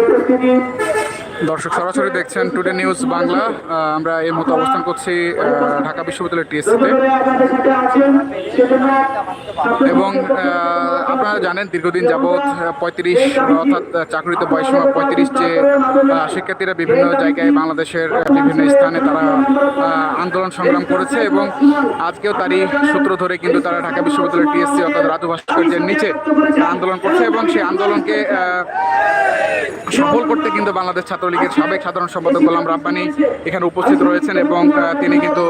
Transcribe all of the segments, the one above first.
উপস্থিতি দর্শক সরাসরি দেখছেন টুডে নিউজ বাংলা আমরা এই মতো অবস্থান করছি ঢাকা বিশ্ববিদ্যালয়ের টিএসসিতে এবং আপনারা জানেন দীর্ঘদিন যাবৎ পঁয়ত্রিশ, অর্থাৎ চাকরিতে বয়সীমা পঁয়ত্রিশ যে শিক্ষার্থীরা বিভিন্ন জায়গায় বাংলাদেশের বিভিন্ন স্থানে তারা আন্দোলন সংগ্রাম করেছে এবং আজকেও তারই সূত্র ধরে কিন্তু তারা ঢাকা বিশ্ববিদ্যালয়ের টিএসসি অর্থাৎ রাজু ভাস্কর্যের নিচে আন্দোলন করছে এবং সেই আন্দোলনকে সফল করতে কিন্তু বাংলাদেশ ছাত্রলীগের সাবেক সাধারণ সম্পাদক গোলাম রাব্বানি এখানে উপস্থিত রয়েছেন এবং তিনি কিন্তু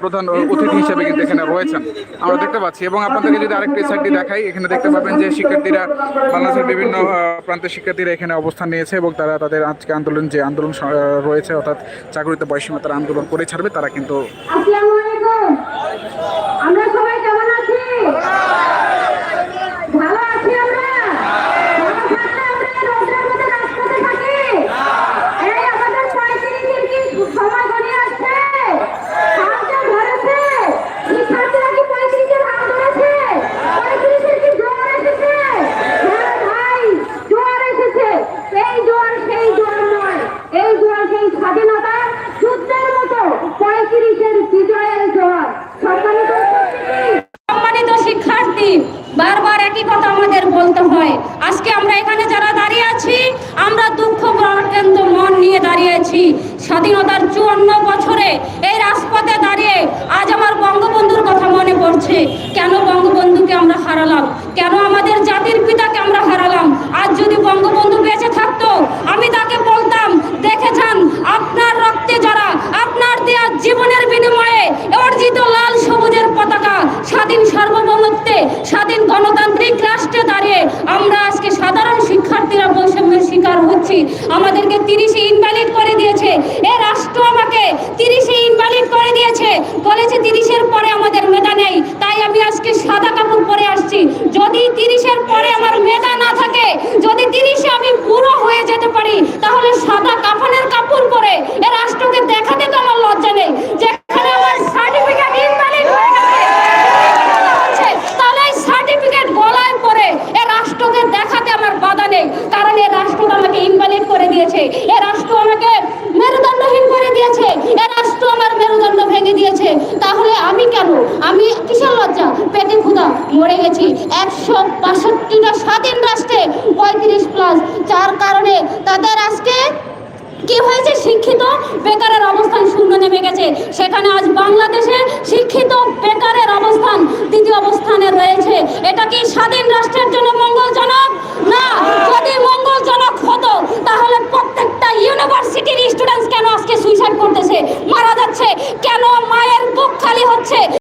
প্রধান অতিথি হিসেবে কিন্তু এখানে রয়েছেন। আমরা দেখতে পাচ্ছি এবং আপনাদেরকে যদি আরেকটি সাইডটি দেখাই, এখানে দেখতে পাবেন যে শিক্ষার্থীরা বাংলাদেশের বিভিন্ন প্রান্তের শিক্ষার্থীরা এখানে অবস্থান নিয়েছে এবং তারা তাদের আজকে আন্দোলন, যে আন্দোলন রয়েছে অর্থাৎ চাকরিতে বয়সীমা তারা আন্দোলন করে ছাড়বে, তারা কিন্তু আমরা সবাই কথা আমাদের বলতে হয়। আজকে আমরা এখানে যারা দাঁড়িয়ে আছি, আমরা দুঃখ প্রাক্রান্ত মন নিয়ে দাঁড়িয়ে আছি। স্বাধীনতার চুয়ান্ন বছরে এই রাজপথে দাঁড়িয়ে আজ আমার বঙ্গবন্ধুর কথা মনে পড়ছে। কেন বঙ্গবন্ধুকে আমরা হারালাম? কেন আমাদের জাতির পিতাকে আমরা হারালাম? আজ যদি বঙ্গবন্ধু বেঁচে থাকতো, আমি তাকে বলতাম, দেখে যান, আপনার রক্তে যারা, আপনার দেয়া জীবনের বিনিময়ে অর্জিত লাল সবুজের পতাকা স্বাধীন সার্বভৌমত্বে স্বাধীন গণতান্ত্রিক রাষ্ট্রে দাঁড়িয়ে আমরা আজকে সাধারণ শিক্ষার্থীরা বৈষম্যের শিকার হচ্ছি। আমাদেরকে তিরিশে ইনভ্যালিড করে দিয়েছে। এ রাষ্ট্র আমাকে তিরিশে ইনভ্যালিড করে দিয়েছে। বলেছে তিরিশের পরে আমাদের মেধা নেই। তাই আমি আজকে সাদা কাপড় পরে আসছি। যদি তিরিশের পরে আমার মেধা না থাকে যদি তিরিশে আমি বুড়ো হয়ে যেতে পারি তাহলে সাদা কাফনের কাপড় পরে এ রাষ্ট্রকে দেখাতে তো আমার লজ্জা নেই যেখানে আমার সার্টিফিকেট ইনভ্যালিড হয়ে গেছে হচ্ছে, তাহলে এই সার্টিফিকেট গলায় পরে এ রাষ্ট্রকে দেখাতে আমার বাধা নেই কারণ এ রাষ্ট্র আমাকে ইনভ্যালিড করে দিয়েছে। এ রাষ্ট্র আমাকে মেরুদণ্ডহীন করে দিয়েছে। এ রাষ্ট্র আমার মেরুদণ্ড ভেঙে দিয়েছে। তাহলে আমি কেন? আমি কিসের লজ্জা? পেটে ক্ষুধা, মরে গেছি। একশো বাষট্টিটা স্বাধীন রাষ্ট্রে পঁয়ত্রিশ প্লাস যার কারণে তাদের আজকে কি হয়েছে? শিক্ষিত বেকারের অবস্থান শূন্য নেমে গেছে। সেখানে আজ বাংলাদেশে শিক্ষিত বেকারের অবস্থান দ্বিতীয় অবস্থানে রয়েছে। এটা কি স্বাধীন রাষ্ট্রের জন্য হচ্ছে